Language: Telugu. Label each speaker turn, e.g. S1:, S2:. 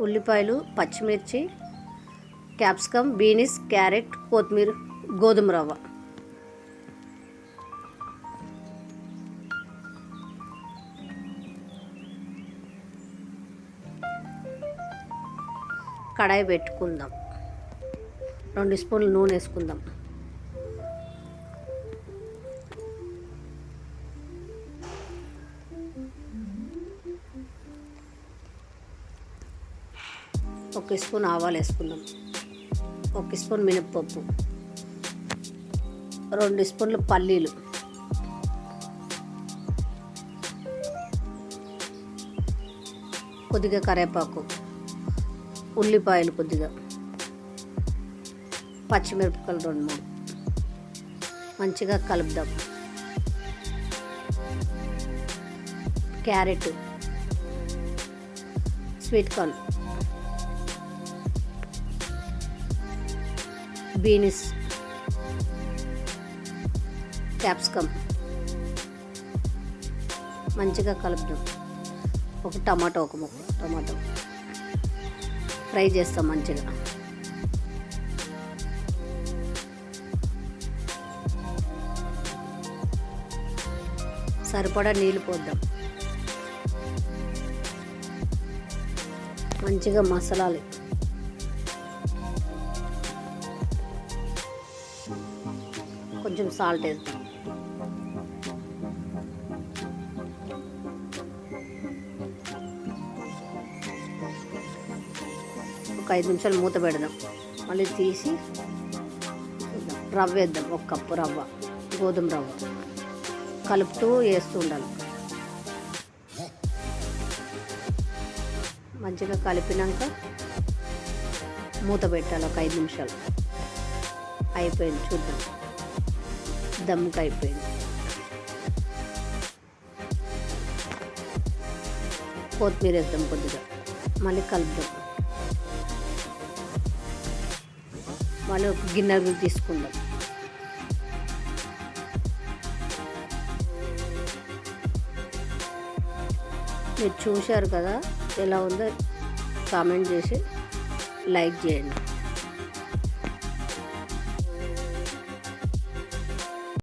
S1: ఉల్లిపాయలు పచ్చిమిర్చి క్యాప్సికమ్ బీనిస్ క్యారెట్ కొత్తిమీర గోధుమ రవ్వ. కడాయి పెట్టుకుందాం. రెండు స్పూన్లు నూనె వేసుకుందాం. ఒక స్పూన్ ఆవాలు వేసుకుందాం. ఒక స్పూన్ మినప్పప్పు. రెండు స్పూన్లు పల్లీలు. కొద్దిగా కరివేపాకు ఉల్లిపాయలు కొద్దిగా. పచ్చిమిరపకాయలు రెండు మూడు. మంచిగా కలుపుదాం. Carrot. Sweet corn. Beans capsicum మంచిగా కలుపుదాం. ఒక టమాటో ఒక ముక్క టమాటో. ఫ్రై చేస్తాం మంచిగా. సరిపడా నీళ్ళు పోద్దాం. మంచిగా మసాలాలు. కొంచెం సాల్ట్ వేద్దాం. ఒక ఐదు నిమిషాలు మూత పెడదాం. మళ్ళీ తీసి రవ్వ వేద్దాం ఒక కప్పు రవ్వ గోధుమ రవ్వ. కలుపుతూ వేస్తూ ఉండాలి. మంచిగా కలిపినాక మూత పెట్టాలి ఒక ఐదు నిమిషాలు. అయిపోయింది చూద్దాం. దమ్ముకి అయిపోయింది కొత్తిమీర వేద్దాం కొద్దిగా. మళ్ళీ కలుపుదాం మళ్ళీ ఒక గిన్నె తీసుకుందాం. మీరు చూశారు కదా ఎలా ఉందో? కామెంట్ చేసి లైక్ చేయండి.